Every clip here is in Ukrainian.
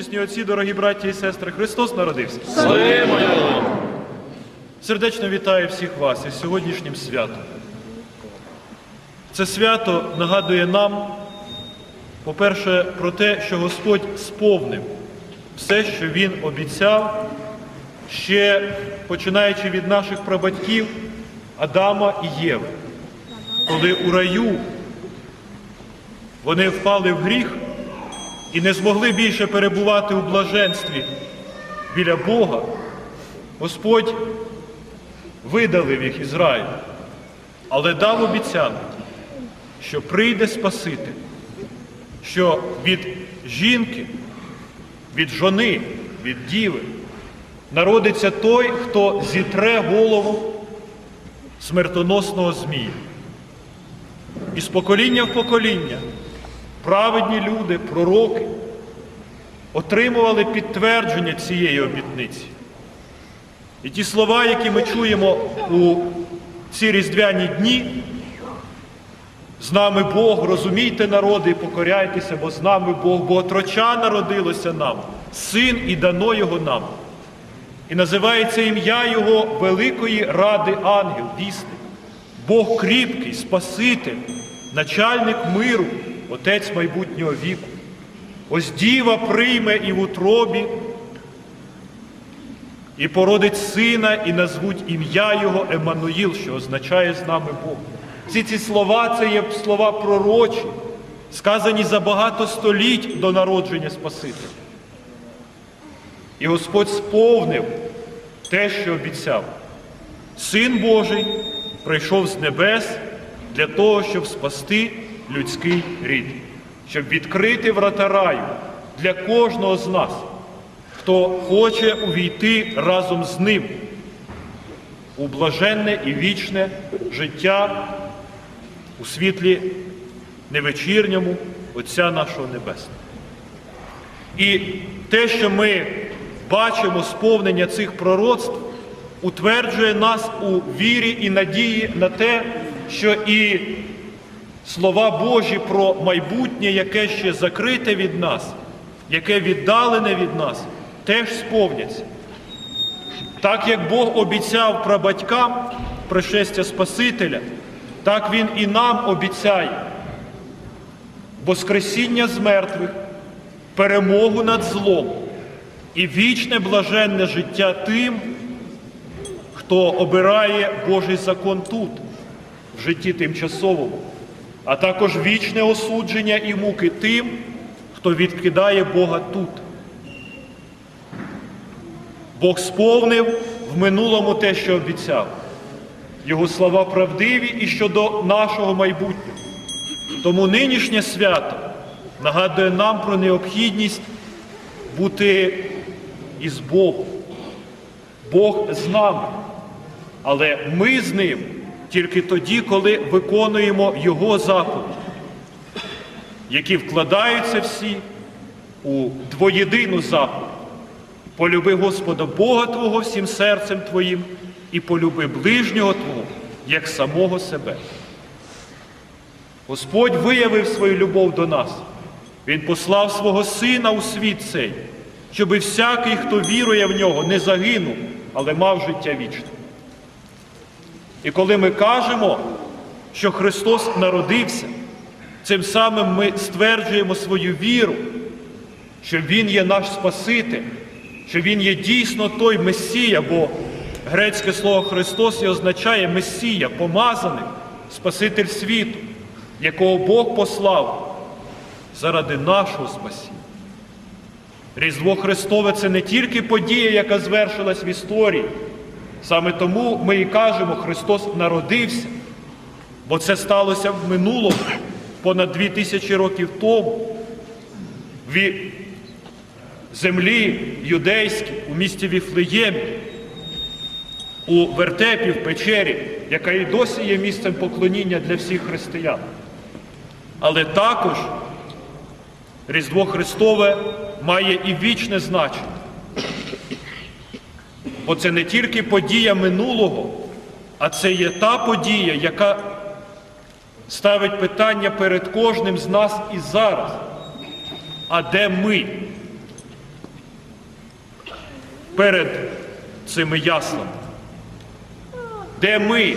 Всечесні отці, дорогі браті і сестри, Христос народився. Його! Сердечно вітаю всіх вас із сьогоднішнім святом. Це свято нагадує нам, по-перше, про те, що Господь сповнив все, що Він обіцяв, ще починаючи від наших прабатьків Адама і Єви. Коли у раю вони впали в гріх і не змогли більше перебувати у блаженстві біля Бога, Господь видалив їх із раю, але дав обіцянку, що прийде Спаситель, що від жінки, від жони, від діви народиться той, хто зітре голову смертоносного змія. І з покоління в покоління праведні люди, пророки отримували підтвердження цієї обітниці. І ті слова, які ми чуємо у ці різдвяні дні, з нами Бог, розумійте народи і покоряйтеся, бо з нами Бог, бо отроча народилося нам, син і дано його нам. І називається ім'я Його Великої Ради Ангел, вісник, Бог кріпкий, Спаситель, начальник миру, Отець майбутнього віку. Ось діва прийме і в утробі і породить сина, і назвуть ім'я Його Еммануїл, що означає з нами Бог. Всі ці слова це є слова пророчі, сказані за багато століть до народження Спасителя. І Господь сповнив те, що обіцяв. Син Божий прийшов з небес для того, щоб спасти людський рід, щоб відкрити врата раю для кожного з нас хто хоче увійти разом з ним у блаженне і вічне життя у світлі невечірньому Отця нашого Небесного. І те, що ми бачимо сповнення цих пророцтв, утверджує нас у вірі і надії на те, що і слова Божі про майбутнє, яке ще закрите від нас, яке віддалене від нас, теж сповняться. Так як Бог обіцяв прабатькам пришестя Спасителя, так Він і нам обіцяє воскресіння з мертвих, перемогу над злом і вічне блаженне життя тим, хто обирає Божий закон тут, в житті тимчасовому, а також вічне осудження і муки тим, хто відкидає Бога тут. Бог сповнив в минулому те, що обіцяв. Його слова правдиві і щодо нашого майбутнього. Тому нинішнє свято нагадує нам про необхідність бути із Богом. Бог з нами, але ми з ним тільки тоді, коли виконуємо Його заповіді, які вкладаються всі у двоєдину заповідь. Полюби Господа Бога Твого всім серцем Твоїм і полюби ближнього Твого, як самого себе. Господь виявив свою любов до нас. Він послав свого Сина у світ цей, щоби всякий, хто вірує в нього, не загинув, але мав життя вічне. І коли ми кажемо, що Христос народився, цим самим ми стверджуємо свою віру, що Він є наш Спаситель що Він є дійсно той Месія, бо грецьке слово Христос і означає Месія, помазаний, Спаситель світу, якого Бог послав заради нашого спасіння. Різдво Христове це не тільки подія, яка звершилась в історії. Саме тому ми і кажемо, Христос народився, бо це сталося в минулому, понад дві тисячі років тому. В землі юдейській, у місті Віфлеємі, у вертепі в печері, яка і досі є місцем поклоніння для всіх християн. Але також Різдво Христове має і вічне значення. Бо це не тільки подія минулого, а це є та подія, яка ставить питання перед кожним з нас і зараз. А де ми? перед цими яслами? Де ми,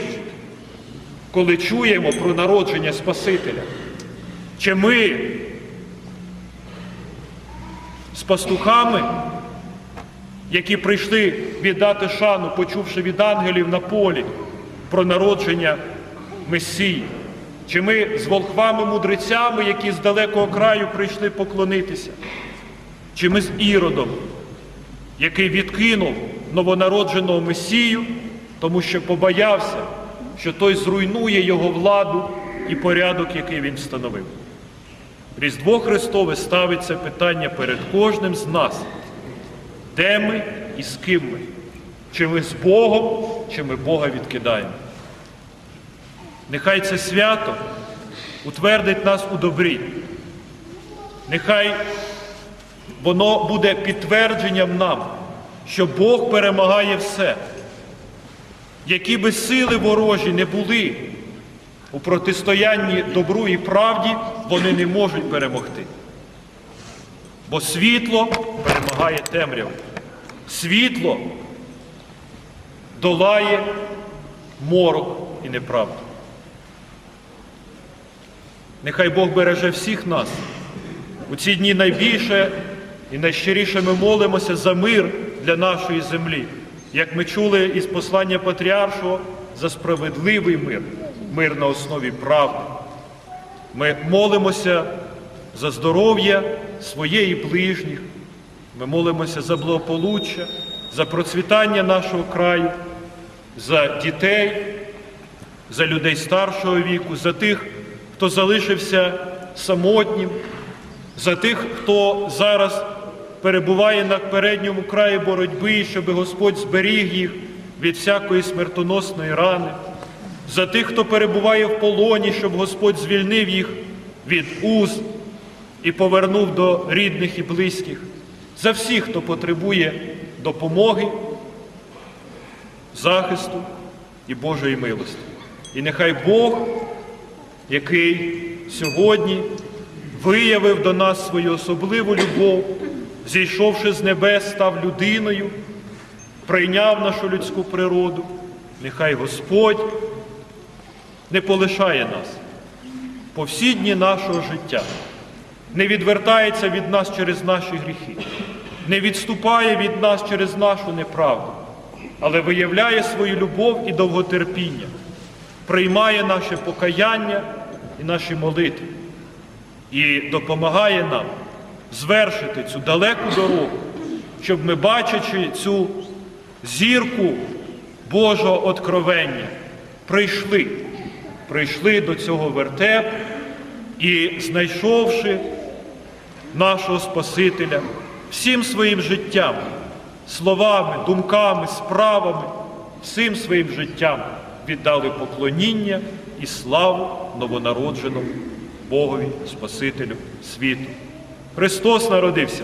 коли чуємо про народження Спасителя? Чи ми з пастухами, які прийшли віддати шану, почувши від ангелів на полі про народження Месії? Чи ми з волхвами-мудрецями, які з далекого краю прийшли поклонитися? Чи ми з Іродом, який відкинув новонародженого Месію, тому що побоявся, що той зруйнує його владу і порядок, який він встановив? Різдво Христове ставить це питання перед кожним з нас. Де ми і з ким ми? Чи ми з Богом, чи ми Бога відкидаємо? Нехай це свято утвердить нас у добрі. Нехай воно буде підтвердженням нам, що Бог перемагає все. Які би сили ворожі не були у протистоянні добру і правді, вони не можуть перемогти. Бо світло перемагає темряву. Світло долає морок і неправду. Нехай Бог береже всіх нас. У ці дні найбільше і найщиріше ми молимося за мир для нашої землі. Як ми чули із послання Патріаршого, за справедливий мир, мир на основі правди. Ми молимося за здоров'я своє і ближніх. Ми молимося за благополуччя, за процвітання нашого краю, за дітей, за людей старшого віку, за тих, хто залишився самотнім, за тих, хто зараз перебуває на передньому краї боротьби, щоб Господь зберіг їх від всякої смертоносної рани, за тих, хто перебуває в полоні, щоб Господь звільнив їх від уз і повернув до рідних і близьких, за всіх, хто потребує допомоги, захисту і Божої милості. І нехай Бог, який сьогодні виявив до нас свою особливу любов, зійшовши з небес, став людиною, прийняв нашу людську природу, нехай Господь не полишає нас по всі дні нашого життя, не відвертається від нас через наші гріхи, не відступає від нас через нашу неправду, але виявляє свою любов і довготерпіння, приймає наше покаяння і наші молитви і допомагає нам звершити цю далеку дорогу, щоб ми, бачачи цю зірку Божого откровення, прийшли, прийшли до цього вертепу і, знайшовши нашого Спасителя всім своїм життям, словами, думками, справами, всім своїм життям віддали поклоніння і славу новонародженому Богові, Спасителю світу. Христос народився.